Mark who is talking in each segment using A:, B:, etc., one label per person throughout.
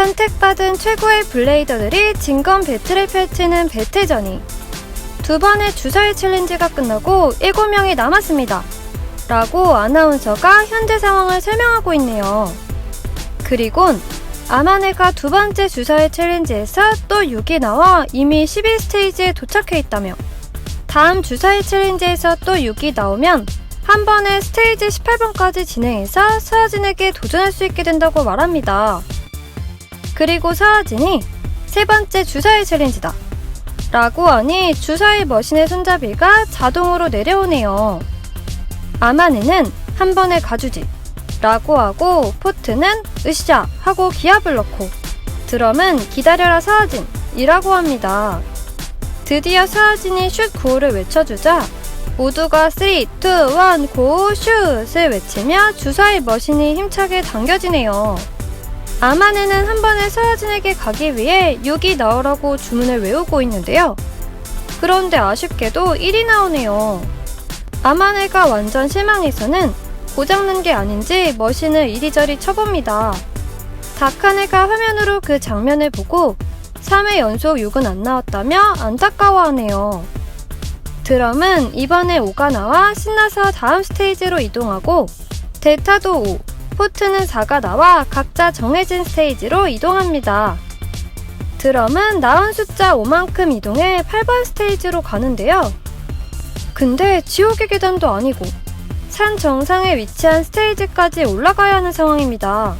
A: 선택받은 최고의 블레이더들이 진검 배틀을 펼치는 배틀전이 두 번의 주사위 챌린지가 끝나고 7명이 남았습니다. 라고 아나운서가 현재 상황을 설명하고 있네요. 그리곤 아마네가 두 번째 주사위 챌린지에서 또 6이 나와 이미 12스테이지에 도착해 있다며 다음 주사위 챌린지에서 또 6이 나오면 한 번에 스테이지 18번까지 진행해서 서하진에게 도전할 수 있게 된다고 말합니다. 그리고 서하진이 세 번째 주사위 챌린지다. 라고 하니 주사위 머신의 손잡이가 자동으로 내려오네요. 아마네는 한 번에 가주지. 라고 하고 포트는 으쌰 하고 기합을 넣고 드럼은 기다려라 서하진 이라고 합니다. 드디어 서하진이 슛 구호를 외쳐주자 모두가 3, 2, 1, 고 슛을 외치며 주사위 머신이 힘차게 당겨지네요. 아마네는 한 번에 서하진에게 가기 위해 6이 나오라고 주문을 외우고 있는데요. 그런데 아쉽게도 1이 나오네요. 아마네가 완전 실망해서는 고장난 게 아닌지 머신을 이리저리 쳐봅니다. 다카네가 화면으로 그 장면을 보고 3회 연속 6은 안 나왔다며 안타까워하네요. 드럼은 이번에 5가 나와 신나서 다음 스테이지로 이동하고 데타도 5, 포트는 4가 나와 각자 정해진 스테이지로 이동합니다. 드럼은 나온 숫자 5만큼 이동해 8번 스테이지로 가는데요. 근데 지옥의 계단도 아니고 산 정상에 위치한 스테이지까지 올라가야 하는 상황입니다.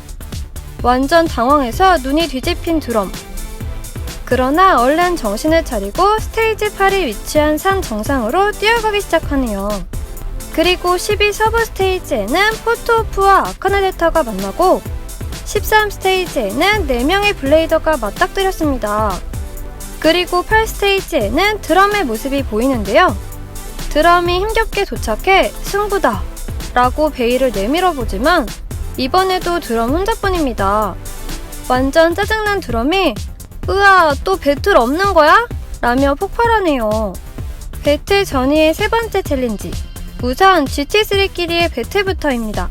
A: 완전 당황해서 눈이 뒤집힌 드럼. 그러나 얼른 정신을 차리고 스테이지 8이 위치한 산 정상으로 뛰어가기 시작하네요. 그리고 12 서브 스테이지에는 포토오프와 아카네 데타가 만나고 13 스테이지에는 4명의 블레이더가 맞닥뜨렸습니다. 그리고 8 스테이지에는 드럼의 모습이 보이는데요. 드럼이 힘겹게 도착해 승부다 라고 베일을 내밀어 보지만 이번에도 드럼 혼자뿐입니다. 완전 짜증난 드럼이 으아 또 배틀 없는 거야? 라며 폭발하네요. 배틀 전이의 세 번째 챌린지 우선 GT3끼리의 배틀부터입니다.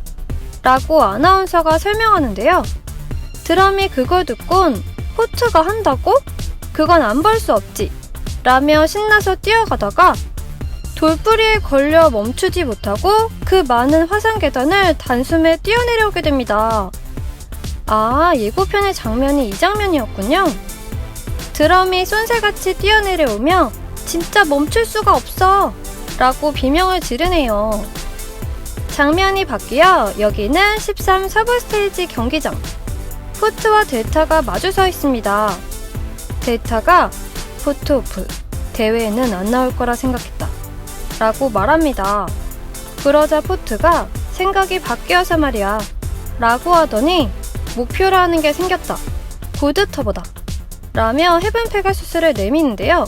A: 라고 아나운서가 설명하는데요. 드럼이 그걸 듣곤 포트가 한다고? 그건 안 볼 수 없지. 라며 신나서 뛰어가다가 돌뿌리에 걸려 멈추지 못하고 그 많은 화산 계단을 단숨에 뛰어내려오게 됩니다. 아, 예고편의 장면이 이 장면이었군요. 드럼이 쏜새같이 뛰어내려오며 진짜 멈출 수가 없어! 라고 비명을 지르네요. 장면이 바뀌어 여기는 13 서브 스테이지 경기장. 포트와 델타가 마주 서 있습니다. 델타가 포트 오프, 대회에는 안 나올 거라 생각했다. 라고 말합니다. 그러자 포트가 생각이 바뀌어서 말이야. 라고 하더니 목표라는 게 생겼다. 골드터보다. 라며 헤븐 페가수스를 내미는데요.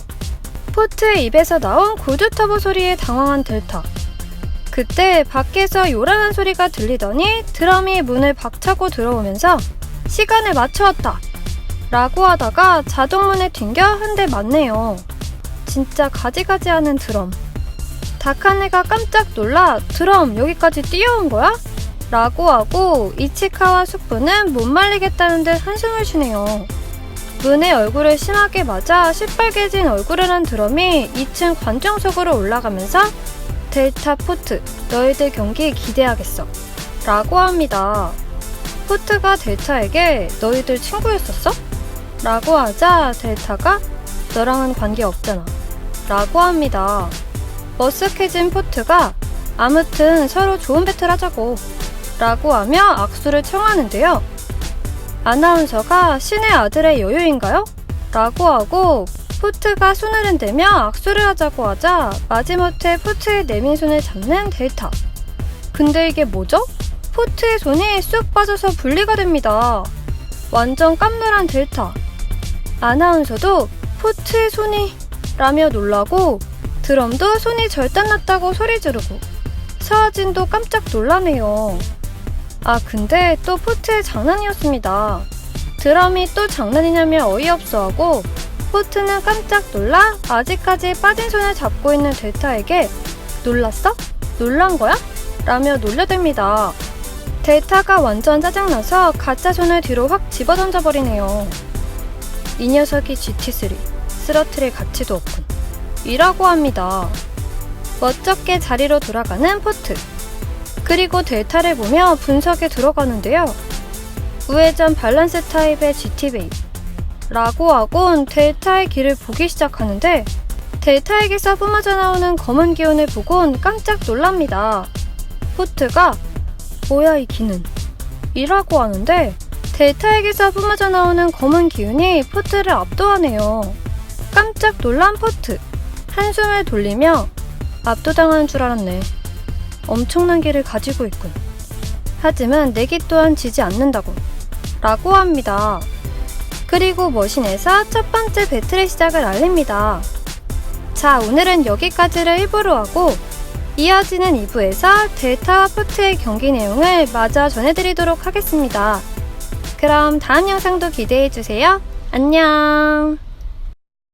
A: 포트의 입에서 나온 골드터보 소리에 당황한 델타. 그때 밖에서 요란한 소리가 들리더니 드럼이 문을 박차고 들어오면서 시간을 맞춰왔다. 라고 하다가 자동문에 튕겨 한 대 맞네요. 진짜 가지가지 하는 드럼. 다카네가 깜짝 놀라 드럼 여기까지 뛰어온 거야? 라고 하고 이치카와 숙부는 못 말리겠다는 듯 한숨을 쉬네요. 문의 얼굴을 심하게 맞아 시뻘개진 얼굴을 한 드럼이 2층 관중석으로 올라가면서 델타 포트, 너희들 경기 기대하겠어. 라고 합니다. 포트가 델타에게 너희들 친구였었어? 라고 하자 델타가 너랑은 관계 없잖아. 라고 합니다. 머쓱해진 포트가 아무튼 서로 좋은 배틀 하자고. 라고 하며 악수를 청하는데요. 아나운서가 신의 아들의 여유인가요? 라고 하고 포트가 손을 흔들며 악수를 하자고 하자 마지못해 포트의 내민 손을 잡는 델타. 근데 이게 뭐죠? 포트의 손이 쑥 빠져서 분리가 됩니다. 완전 깜놀한 델타. 아나운서도 포트의 손이 라며 놀라고 드럼도 손이 절단 났다고 소리 지르고 서하진도 깜짝 놀라네요. 아 근데 또 포트의 장난이었습니다. 드럼이 또 장난이냐며 어이없어하고 포트는 깜짝 놀라 아직까지 빠진 손을 잡고 있는 델타에게 놀랐어? 놀란 거야? 라며 놀려댑니다. 데이터가 완전 짜증나서 가짜 손을 뒤로 확 집어 던져버리네요. 이 녀석이 GT3 쓰러트릴 가치도 없군. 이라고 합니다. 멋쩍게 자리로 돌아가는 포트. 그리고 데이터를 보며 분석에 들어가는데요. 우회전 밸런스 타입의 GT베이 라고 하곤 데이터의 길을 보기 시작하는데 데이터에게서 뿜어져 나오는 검은 기운을 보곤 깜짝 놀랍니다. 포트가 뭐야 이 기는 이라고 하는데 데이터에게서 뿜어져 나오는 검은 기운이 포트를 압도하네요. 깜짝 놀란 포트 한숨을 돌리며 압도당한 줄 알았네. 엄청난 길을 가지고 있군. 하지만 내기 또한 지지 않는다고 라고 합니다. 그리고 머신에서 첫 번째 배틀의 시작을 알립니다. 자, 오늘은 여기까지를 1부로 하고 이어지는 2부에서 델타와 포트의 경기 내용을 마저 전해드리도록 하겠습니다. 그럼 다음 영상도 기대해주세요. 안녕!